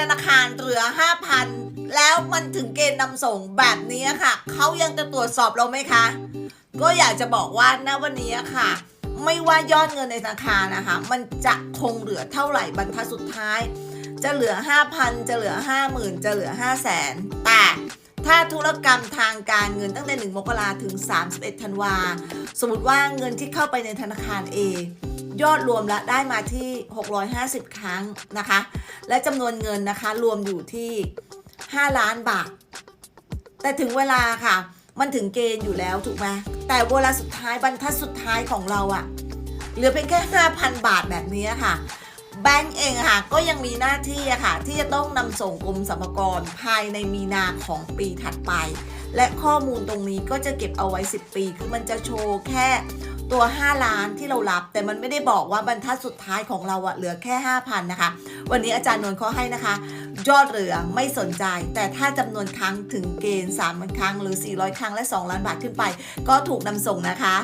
ธนาคารเหลือ 5,000 แล้วมันถึงเกณฑ์นำส่งแบบนี้ค่ะ เขายังจะตรวจสอบเราไหมคะ ก็อยากจะบอกว่าณวันนี้ค่ะ ไม่ว่ายอดเงินในธนาคารนะคะ มันจะคงเหลือเท่าไหร่บรรทัดสุดท้าย จะเหลือ 5,000 จะเหลือ 50,000 จะเหลือ 5 0 0 0 0 0แต่ถ้าธุรกรรมทางการเงินตั้งแต่ 1 มกราถึง 31 ธันวา สมมติว่าเงินที่เข้าไปในธนาคาร A ยอดรวมละได้มาที่ 650 ครั้งนะคะ และจำนวนเงินนะคะรวมอยู่ที่ 5 ล้านบาท แต่ถึงเวลาค่ะ มันถึงเกณฑ์อยู่แล้วถูกไหมแต่เวลาสุดท้ายบรรทัดสุดท้ายของเราอะเหลือเพียงแค่ 5,000 บาทแบบนี้ค่ะแบงก์เองค่ะก็ยังมีหน้าที่อะค่ะที่จะต้องนำส่งกรมสรรพากรภายในมีนาของปีถัดไป และข้อมูลตรงนี้ก็จะเก็บเอาไว้ 10 ปี คือมันจะโชว์แค่ ตัว 5 ล้านที่เรารับ แต่มันไม่ได้บอกว่าบรรทัดสุดท้ายของเราอะเหลือแค่ 5,000 นะคะ วันนี้อาจารย์นวลเขาให้นะคะ ยอดเหลือไม่สนใจ แต่ถ้าจำนวนครั้งถึงเกณฑ์3,000ครั้งหรือ 400 ครั้งและ 2 ล้านบาทขึ้นไป ก็ถูกนำส่งนะคะ